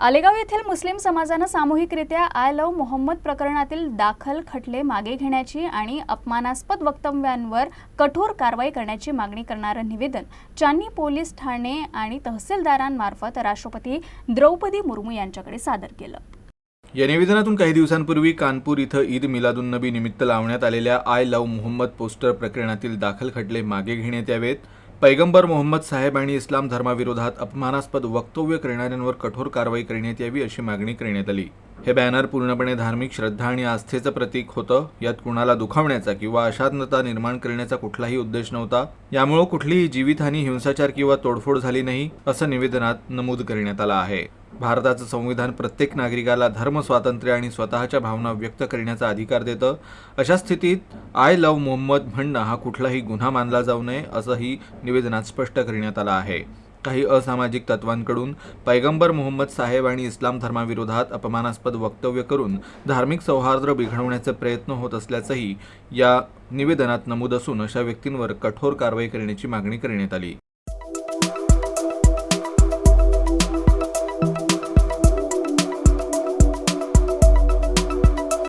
आलेगाव येथील मुस्लिम समाजानं सामूहिकरित्या आय लव मोहम्मद प्रकरणातील दाखल खटले मागे घेण्याची आणि अपमानास्पद वक्तव्यांवर कठोर कारवाई करण्याची मागणी करणारं निवेदन चांदी पोलीस ठाणे आणि तहसीलदारांमार्फत राष्ट्रपती द्रौपदी मुर्मू यांच्याकडे सादर केलं. या निवेदनातून काही दिवसांपूर्वी कानपूर इथं ईद मिलादुन्नबी निमित्त लावण्यात आलेल्या आय लव मोहम्मद पोस्टर प्रकरणातील दाखल खटले मागे घेण्यात यावेत. पैगंबर मोहम्मद साहेब आणि इस्लाम धर्माविरोधात अपमानास्पद वक्तव्य करणाऱ्यांवर कठोर कारवाई करण्यात यावी अशी मागणी करण्यात आली. हे बॅनर पूर्णपणे धार्मिक श्रद्धा आणि आस्थेचं प्रतीक होतं यात कुणाला दुखावण्याचा किंवा अशांतता निर्माण करण्याचा कुठलाही उद्देश नव्हता. यामुळे कुठलीही जीवितहानी हिंसाचार किंवा तोडफोड झाली नाही असं निवेदनात नमूद करण्यात आलं आहे. भारताचं संविधान प्रत्येक नागरिकाला धर्म स्वातंत्र्य आणि स्वतःच्या भावना व्यक्त करण्याचा अधिकार देतं. अशा स्थितीत आय लव्ह मोहम्मद म्हणणं हा कुठलाही गुन्हा मानला जाऊ नये असंही निवेदनात स्पष्ट करण्यात आलं आहे. काही असामाजिक तत्वांकडून पैगंबर मोहम्मद साहेब आणि इस्लाम धर्माविरोधात अपमानास्पद वक्तव्य करून धार्मिक सौहार्द बिघडवण्याचे प्रयत्न होत असल्याचंही या निवेदनात नमूद असून अशा व्यक्तींवर कठोर कारवाई करण्याची मागणी करण्यात आली.